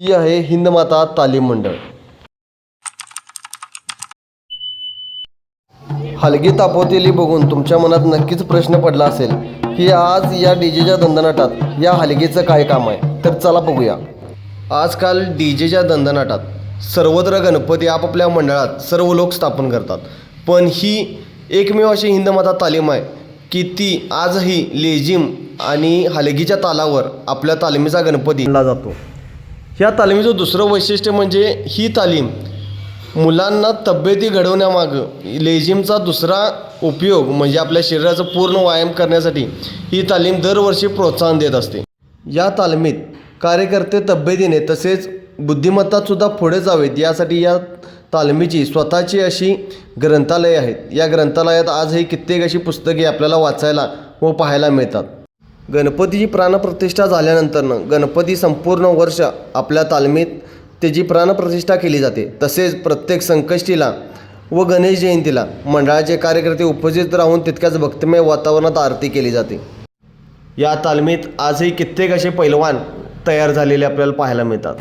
ही आहे हिंदमाता तालीम मंडळ. हलगी तापवतेली बघून तुमच्या मनात नक्कीच प्रश्न पडला असेल की आज या डीजेच्या दंदनाटात या हलगीचं काय काम आहे? तर चला बघूया. आजकाल डीजेच्या दंदनाटात सर्वत्र गणपती आपापल्या मंडळात सर्व लोक स्थापन करतात. पण ही एकमेव अशी हिंदमाता तालीम आहे की ती आजही लेझिम आणि हलगीच्या तालावर आपल्या तालमीचा गणपती जातो. ह्या तालमीचं दुसरं वैशिष्ट्य म्हणजे ही तालीम मुलांना तब्येती घडवण्यामागं लेझिमचा दुसरा उपयोग म्हणजे आपल्या शरीराचा पूर्ण व्यायाम करण्यासाठी ही तालीम दरवर्षी प्रोत्साहन देत असते. या तालमीत कार्यकर्ते तब्येतीने तसेच बुद्धिमत्तासुद्धा पुढे जावेत यासाठी या तालमीची स्वतःची अशी ग्रंथालये आहेत. या ग्रंथालयात आजही कित्येक अशी पुस्तके आपल्याला वाचायला व पाहायला मिळतात. गणपतीची प्राणप्रतिष्ठा झाल्यानंतरनं गणपती संपूर्ण वर्ष आपल्या तालमीत त्याची प्राणप्रतिष्ठा केली जाते. तसेच प्रत्येक संकष्टीला व गणेश जयंतीला मंडळाचे कार्यकर्ते उपस्थित राहून तितक्याच भक्तिमय वातावरणात आरती केली जाते. या तालमीत आजही कित्येक असे पैलवान तयार झालेले आपल्याला पाहायला मिळतात.